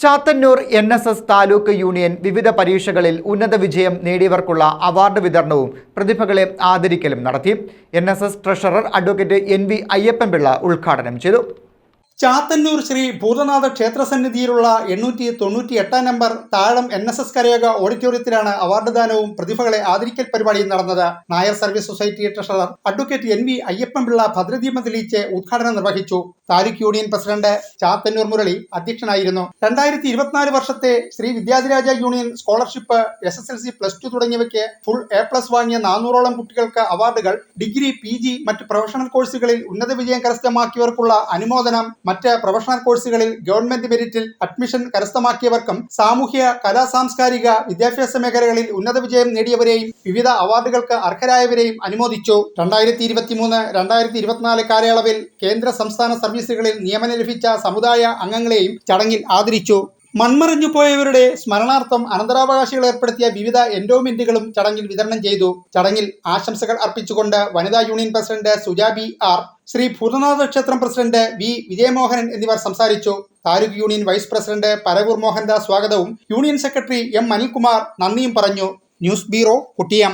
Chathannoor N S S taluk union വിവിധ പരീക്ഷകളിൽ ഉന്നത വിജയം നേടിയവർക്കുള്ള അവാർഡ് വിതരണവും പ്രതിഭകളെ ആദരിക്കലും നടത്തി. N S S treasurer advocate N V Ayyappan Pillai ഉദ്ഘാടനം ചെയ്തു. ചാത്തന്നൂർ ശ്രീ ഭൂതനാഥ ക്ഷേത്രസന്നിധിയിലുള്ള എണ്ണൂറ്റി തൊണ്ണൂറ്റി എട്ടാം number Thazham N S S കരയോഗ ഓഡിറ്റോറിയത്തിലാണ് അവാർഡ് ദാനവും പ്രതിഭകളെ ആദരിക്കൽ പരിപാടിയും നടന്നത്. Nair service society treasurer advocate N V Ayyappan Pillai ഭദ്രദീപം തെളിയിച്ച് ഉദ്ഘാടനം നിർവഹിച്ചു. താലൂക്ക് യൂണിയൻ പ്രസിഡന്റ് ചാത്തന്നൂർ മുരളി അധ്യക്ഷനായിരുന്നു. രണ്ടായിരത്തി ഇരുപത്തിനാല് വർഷത്തെ Sri Vidyadhiraja union scholarship S S L C plus two തുടങ്ങിയവയ്ക്ക് ഫുൾ എ പ്ലസ് വാങ്ങിയ നാനൂറോളം കുട്ടികൾക്ക് അവാർഡുകൾ ഡിഗ്രി പി ജി മറ്റ് പ്രൊഫഷണൽ കോഴ്സുകളിൽ ഉന്നത വിജയം കരസ്ഥമാക്കിയവർക്കുള്ള അനുമോദനം മറ്റ് പ്രൊഫഷണൽ കോഴ്സുകളിൽ ഗവൺമെന്റ് മെരിറ്റിൽ അഡ്മിഷൻ കരസ്ഥമാക്കിയവർക്കും സാമൂഹ്യ കലാ സാംസ്കാരിക വിദ്യാഭ്യാസ മേഖലകളിൽ ഉന്നത വിജയം നേടിയവരെയും വിവിധ അവാർഡുകൾക്ക് അർഹരായവരെയും അനുമോദിച്ചു. രണ്ടായിരത്തി ഇരുപത്തിമൂന്ന് രണ്ടായിരത്തി ഇരുപത്തിനാല് കാലയളവിൽ കേന്ദ്ര സംസ്ഥാന സർവീസുകളിൽ നിയമനം ലഭിച്ച സമുദായ അംഗങ്ങളെയും ചടങ്ങിൽ ആദരിച്ചു. മൺമറിഞ്ഞു പോയവരുടെ സ്മരണാർത്ഥം അനന്തരാവകാശികൾ ഏർപ്പെടുത്തിയ വിവിധ എൻഡോമെന്റുകളും ചടങ്ങിൽ വിതരണം ചെയ്തു. ചടങ്ങിൽ ആശംസകൾ അർപ്പിച്ചുകൊണ്ട് വനിതാ union president Sujabi R Sri Bhoothanatha ക്ഷേത്രം പ്രസിഡന്റ് വി വിജയമോഹനൻ എന്നിവർ സംസാരിച്ചു. Taluk union vice president Paravur Mohandas സ്വാഗതവും യൂണിയൻ സെക്രട്ടറി എം അനിൽകുമാർ നന്ദിയും പറഞ്ഞു. News bureau Kuttiyam.